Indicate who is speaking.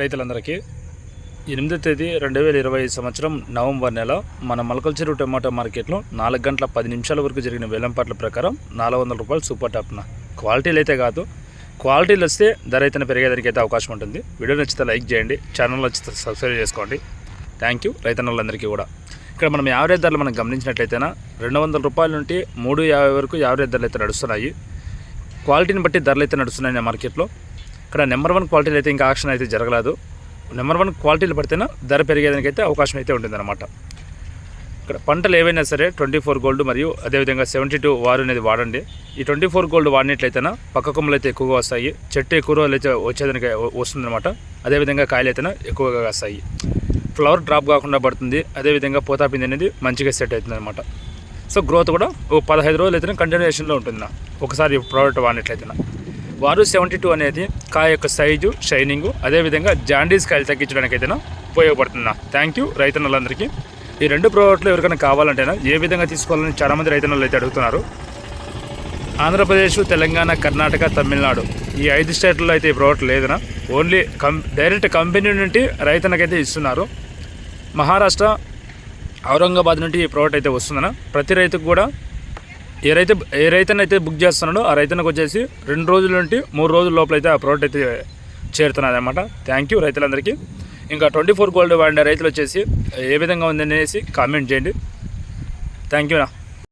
Speaker 1: రైతులందరికీ ఎనిమిదో తేదీ రెండు వేల ఇరవై సంవత్సరం నవంబర్ నెల మన మలకల చెరువు టమాటో మార్కెట్లో నాలుగు గంటల పది నిమిషాల వరకు జరిగిన వేలంపాట్ల ప్రకారం నాలుగు వందల రూపాయలు సూపర్ టాప్న. క్వాలిటీలు అయితే కాదు. క్వాలిటీలు వస్తే ధర అయితే పెరిగేదానికి అయితే అవకాశం ఉంటుంది. వీడియో నచ్చితే లైక్ చేయండి. ఛానల్ నచ్చితే సబ్స్క్రైబ్ చేసుకోండి. థ్యాంక్ యూ రైతన్నలందరికీ కూడా. ఇక్కడ మనం యావరేజ్ ధరలు మనం గమనించినట్లయితేనా రెండు వందల రూపాయల నుండి మూడు యాభై వరకు యావరేజ్ ధరలు అయితే నడుస్తున్నాయి. క్వాలిటీని బట్టి ధరలు అయితే నడుస్తున్నాయి మార్కెట్లో. ఇక్కడ నెంబర్ వన్ క్వాలిటీలు అయితే ఇంకా ఆక్షన్ అయితే జరగలేదు. నెంబర్ వన్ క్వాలిటీలు పడితేనే ధర పెరిగేదానికి అయితే అవకాశం అయితే ఉంటుందన్నమాట. ఇక్కడ పంటలు ఏవైనా సరే ట్వంటీ ఫోర్ గోల్డ్ మరియు అదేవిధంగా సెవెంటీ టూ వారు అనేది వాడండి. ఈ ట్వంటీ ఫోర్ గోల్డ్ వాడినట్లయితేనా పక్క కొమ్మలు అయితే ఎక్కువగా వస్తాయి. చెట్టు ఎక్కువ రోజులు అయితే వచ్చేదానికి వస్తుందన్నమాట. అదేవిధంగా కాయలు అయితేనే ఎక్కువగా వస్తాయి ఫ్లవర్ డ్రాప్ కాకుండా పడుతుంది. అదేవిధంగా పోతాపింది అనేది మంచిగా సెట్ అవుతుంది అనమాట సో గ్రోత్ కూడా ఓ పదహైదు రోజులు అయితేనే కంటిన్యూషన్లో ఉంటుంది నా ఒకసారి ప్రోడక్ట్ వాడినట్లయితే వారు సెవెంటీ టూ అనేది కాయ యొక్క సైజు షైనింగు అదేవిధంగా జాండీస్ కాయలు తగ్గించడానికి అయితే ఉపయోగపడుతుందా? థ్యాంక్ యూ రైతన్నలందరికీ. ఈ రెండు ప్రోడక్ట్లు ఎవరికైనా కావాలంటేనా ఏ విధంగా తీసుకోవాలని చాలామంది రైతన్నలు అయితే అడుగుతున్నారు. ఆంధ్రప్రదేశ్ తెలంగాణ కర్ణాటక తమిళనాడు ఈ ఐదు స్టేట్లలో అయితే ఈ ప్రోడక్ట్ లేదనా? ఓన్లీ కం డైరెక్ట్ కంపెనీ నుండి రైతన్నకైతే ఇస్తున్నారు. మహారాష్ట్ర ఔరంగాబాద్ నుండి ఈ ప్రోడక్ట్ అయితే వస్తుందన్న ప్రతి రైతుకు కూడా ఏ రైతు ఏ రైతనైతే బుక్ చేస్తున్నాడో ఆ రైతునికి వచ్చేసి రెండు రోజుల నుండి మూడు రోజుల లోపల అయితే ఆ ప్రోడక్ట్ అయితే చేరుతున్నది అనమాట థ్యాంక్ యూ రైతులందరికీ. ఇంకా ట్వంటీ ఫోర్ గోల్డ్ వాడిన రైతులు వచ్చేసి ఏ విధంగా ఉందనేసి కామెంట్ చేయండి. Thank you